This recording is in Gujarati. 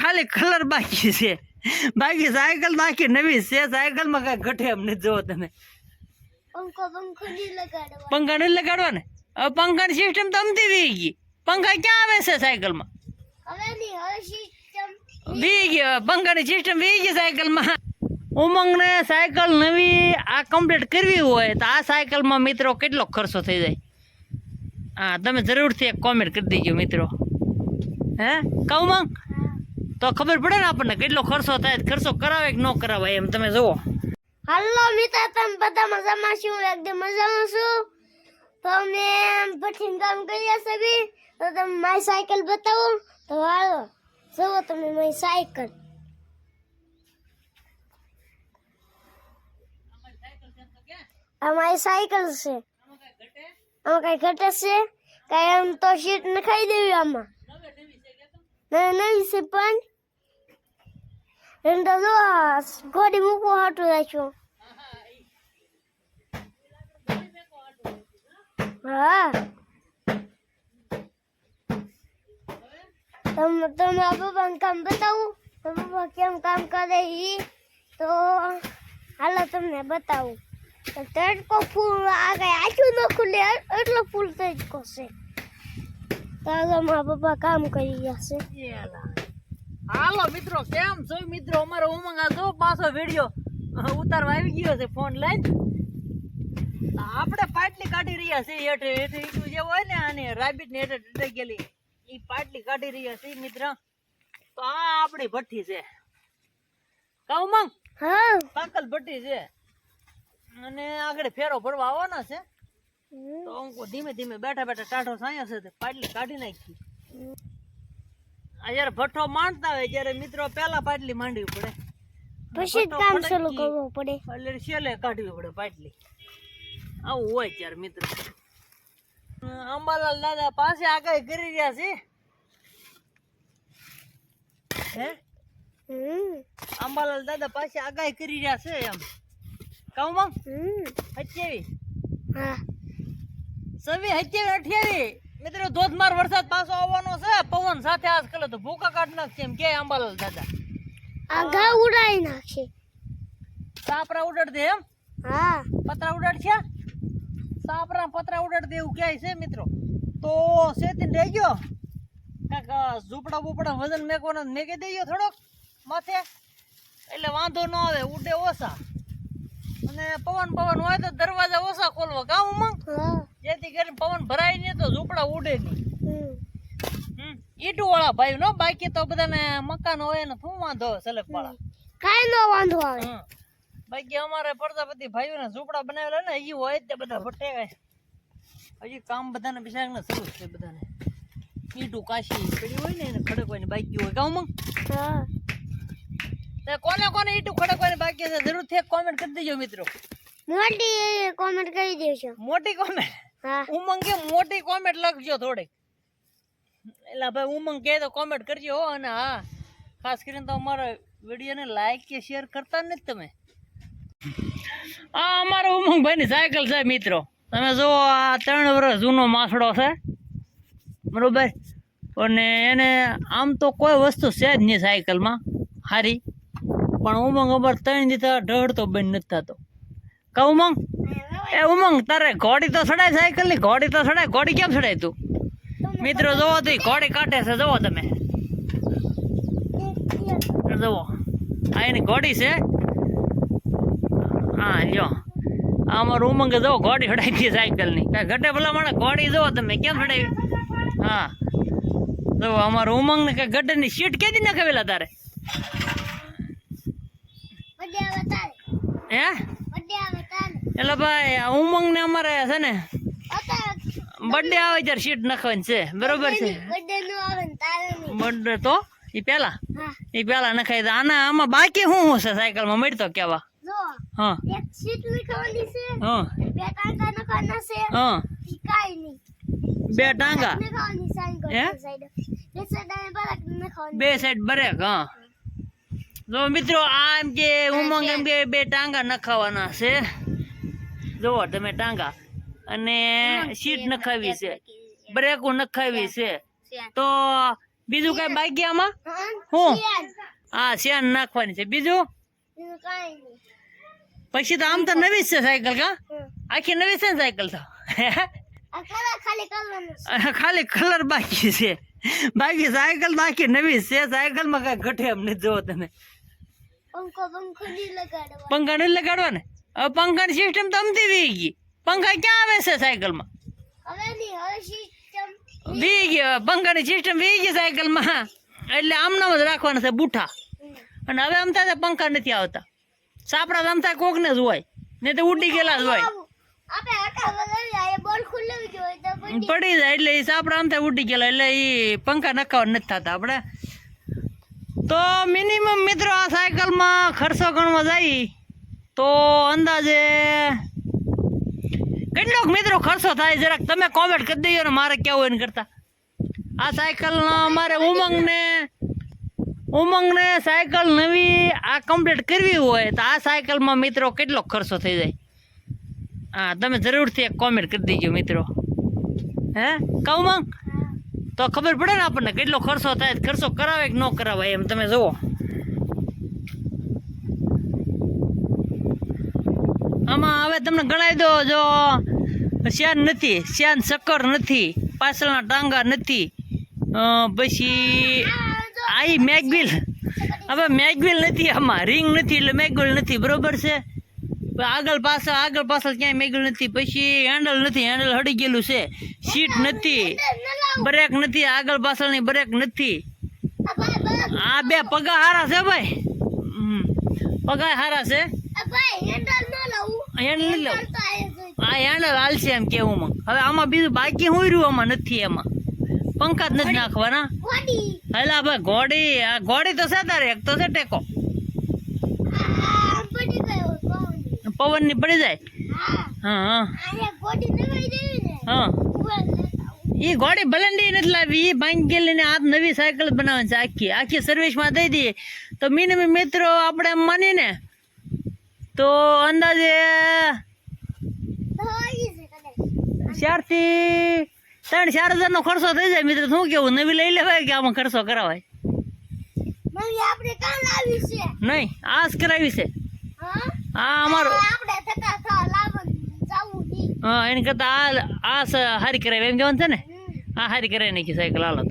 ખાલી કલર બાકી છે. બાકી સાયકલ બાકી નવી છે. સાયકલમાં કઈ ઘટે એમ નથી જોવો તમે. પંખો પંખો પંખા નથી લગાડવા ને હવે પંખાની સિસ્ટમ તો અમથી વી ગઈ. પંખા ક્યાં આવે છે હવે સિસ્ટમ વી ગઈ. પંખાની સિસ્ટમ વી ગઈ સાયકલમાં. ઉમંગને સાયકલ નવી આ કમ્પ્લીટ કરવી હોય તો આ સાયકલમાં મિત્રો કેટલો ખર્ચો થઈ જાય? હા તમે જરૂરથી એક કોમેન્ટ કરી દેજો મિત્રો. હે? કહું માંગ? તો ખબર પડે ને આપણને કેટલો ખર્ચો થાય, ખર્ચો કરાવે કે ન કરાવે એમ, તમે જુઓ. હાલો મિત્ર, તમે બધા મજામાં છું એકદમ મજામાં છું. તો અમે ભઠ્ઠીનું કામ કરીએ છે બી. તો તમે મારી સાયકલ બતાવો. તો હાલો, જુઓ તમે મારી સાયકલ. આ મારી સાયકલ છે. આમાં કઈ ઘટે છે? કઈ આમ તો શીટ નખાઈ દેવી આમાં. ના નવી છે પણ તો જો ઘોડી મૂકવા હાટું રાખ્યું હા તમે તમે આ પપ્પાને કામ બતાવું પપ્પા કેમ કામ કરે એ તો હાલો તમને બતાવું તડકો ફૂલ આગળ આછું ન ખુલે એટલો ફૂલ તડકો છે તો હાલો મારા પપ્પા કામ કરી ગયા છે. હાલો મિત્રો કેમ છો? મિત્રો અમારો ઉમંગ આ જો પાછો વિડિયો ઉતારવા આવી ગયો છે ફોન લઈને. આપણે પાટલી કાઢી રહ્યા છે હેઠે હેઠે ઈટું જે હોય ને આને રાબિટ ને હેઠે ડટાઈ ગયેલી. એ પાટલી કાઢી રહ્યા છે મિત્ર. તો આ આપણી ભઠ્ઠી છે. કા ઉમંગ? હા. પાકલ ભઠ્ઠી છે. અને આગળ ફેરો ભરવા આવવાનો છે. તો હું ધીમે ધીમે બેઠા બેઠા ટાઢો સાયો છે તે પાટલી કાઢી નાખી. આ જ્યારે ભઠ્ઠો માંડતા હોય ત્યારે મિત્રો પેલા પાટલી માંડવી પડે. પછી કામ ચાલુ કરવું પડે? એટલે છેલ્લે કાઢવી પડે પાટલી. આવું હોય ત્યારે મિત્રો. અંબાલાલ દાદા પાસે આગળ કરી રહ્યા છે. હે? હમ. અંબાલાલ દાદા પાસે આગાહી કરી રહ્યા છે એમ. કહું માં હમ. હા. સવી હત્યા અઠ્યાવીસ મિત્રો ધોધમાર વરસાદ પાછો આવવાનો છે. પવન સાથે આજકાલ કલે તો ભૂકા કાઢ નાખશે એમ કે અંબાલાલ દાદા. આ ઉડાઈ નાખશે. સાપરા ઉડાડ દે એમ? હા. પતરા ઉડાડ છે સાપરા પતરા ઉડાડ દે એવું કહે છે મિત્રો? તો સેતી રહી ગયો? કાંક ઝૂપડા બુપડા વજન મેકવાનો મેકી દેજો થોડોક માથે? એટલે વાંધો ન આવે ઉડે ઓછા. અને પવન પવન હોય તો દરવાજા ઓછા ખોલવા. ગામ ઉમંગ? કરીને પવન ભરાય નહીં તો ઝૂપડા ઉડે નહીં. ઈટું વાળા ભાઈ નો બાકી તો બધાને મકાન હોય ને શું વાંધો સલેબ વાળા. કાંઈ નો વાંધો આવે. બાકી અમારે પ્રજાપતિ ભાઈઓને ઝૂંપડા બનાવેલા ને હજી હોય તે બધા ભટે હજી કામ બધાને બિચારાને શરૂ છે બધાને. ઈટું કાશી પડી હોય ને એને ખડકવાની બાકી હોય. મંગ. હા. તે કોને કોને ઈટું ખડકવાની બાકી છે જરૂર છે કોમેન્ટ કરી દેજો મિત્રો. મોટી કોમેન્ટ કરી દેજો. મોટી કોમેન્ટ ઉમંગ કે મોટી કોમેન્ટ લખજો થોડીક એટલે ભાઈ, ઉમંગ કહે તો કોમેન્ટ કરજો હો. અને હા, ખાસ કરીને તો અમારા વિડીયોને લાઈક કે શેર કરતા જ નથી તમે. આ અમારો ઉમંગભાઈની સાયકલ છે મિત્રો. તમે જુઓ, આ ત્રણ વર્ષ જૂનો માસડો છે. બરોબર? અને એને આમ તો કોઈ વસ્તુ છે જ નહીં સાયકલમાં. સારી પણ ઉમંગ અમારે ત્રણ દીધા ઢળતો બંધ નથી થતો. કહું ઉમંગ? એ ઉમંગ તારે ઘોડી તો સડાય સાયકલની ઘોડી તો સડાય ઘોડી કેમ સડાય તું? મિત્રો જોવો તો ઘોડી કાઢે છે જોવો તમે. જોવો. આ એની ઘોડી છે. હા લ્યો. આ અમારું ઉમંગ જોવો ઘોડી સડાઈ હતી સાયકલની. કાંઈ ઘટે ભલા માણે ઘોડી જોવો તમે કેમ સડાવી હા. જોવો અમારું ઉમંગ ને કઈ ગડે ની સીટ કેદી નખાવેલા તારે. હે? એટલે ભાઈ આ ઉમંગ ને અમારે છે ને બર્થડે આવે ત્યારે સીટ નાખવાની છે. બરોબર છે? બર્થડે તો? એ પેલા એ પેલા નખાઈ દે આના આમાં બાકી શું શું છે. સાયકલમાં મળતો કેવા હા. હા? બે ટાંગા બે સાઈડ બ્રેક હા. જો મિત્રો આ એમ કે ઉમંગ એમ કે બે ટાંગા નખાવાના છે. જુઓ તમે ટાંગા. અને સીટ નખાવી છે. બ્રેકો નખાવી છે. તો બીજું કઈ બાકી હું? હા? શેન નાખવાની છે. બીજું? પછી તો આમ તો નવી છે સાયકલ કા? આખી નવી છે ને સાયકલ તો? ખાલી કલર બાકી છે. બાકી સાયકલ તો આખી નવી છે છે. સાયકલમાં કઈ ઘટે એમ નથી જોવો તમે. પંખો પંખો નહીં લગાડવા પંખા નથી લગાડવા ને હવે પંખાની સિસ્ટમ તો અમથી વી ગઈ. પંખા ક્યાં આવે છે સાયકલમાં? નહીં વી ગઈ પંખાની સિસ્ટમ વી ગઈ સાયકલમાં. એટલે આમનામ જ રાખવાના છે બુઠા. અને હવે છે પંખા નથી આવતા. સાપડા તો આમ થાય કોકને જ હોય. ને તો ઉડી ગયેલા જ હોય. પડી જાય એટલે એ સાપડા આમ થાય ઉડી ગયેલા. એટલે એ પંખા નખાવા નથી થતા આપણે. તો મિનિમમ મિત્રો આ સાયકલમાં ખર્ચો ગણવા જાય. તો અંદાજે કેટલોક મિત્રો ખર્ચો થાય, જરાક તમે કોમેન્ટ કરી દેજો ને મારે કેવું એને કરતા. આ સાયકલનો અમારે ઉમંગને ઉમંગને સાયકલ નવી આ કમ્પ્લીટ કરવી હોય તો આ સાયકલમાં મિત્રો કેટલો ખર્ચો થઈ જાય. હા, તમે જરૂરથી એક કોમેન્ટ કરી દેજો મિત્રો. હે? કહું મંગ તો ખબર પડે ને આપણને કેટલો ખર્ચો થાય, ખર્ચો કરાવે કે ન કરાવે એમ તમે જુઓ આમાં હવે તમને ગણાવી દો, જો શ્યાન નથી, શ્યાન શક્કર નથી, પાછળના ટાંગા નથી. પછી આઈ મેગવિલ. હવે મેગવિલ નથી આમાં, રિંગ નથી એટલે મેગવિલ નથી, બરોબર છે? આગળ પાછળ આગળ પાછળ ક્યાંય મેગવિલ નથી, પછી હેન્ડલ નથી, હેન્ડલ હડી ગયેલું છે. સીટ નથી, બ્રેક નથી, આગળ પાછળની બ્રેક નથી. આ બે પગા હારા છે ભાઈ. પગા હારા છે? આ લઈ લઉં. આ હેન્ડલ હાલશે એમ કેવું માં હવે આમાં બીજું બાકી હું રહ્યું આમાં? નથી એમાં. પંખા જ નથી નાખવાના. હેલા ભાઈ ઘોડી. આ ઘોડી તો છે તારે એક તો છે ટેકો. પવનની પવનની. પડી જાય? હા. હા. એ ઘોડી ભલંડી નથી લાવી એ ભાંગી ગયેલી ને આ નવી સાયકલ બનાવવાની છે આખી. આખી સર્વિસમાં દઈ દઈએ. તો મિનિમમ મિત્રો આપણે એમ માનીને તો અંદાજે ચારથી ત્રણ ચાર હજારનો ખર્ચો થઈ જાય મિત્ર. શું કેવું? નવી લઈ લેવાય કે આમાં ખર્ચો કરાવાય? નહીં આ જ કરાવી છે. હા? અમારો હા એની કરતાં આ આ હારી કરાવી. એમ કહેવાનું છે ને. આ હારી કરાવી નાખી સાયકલ હાલ તો.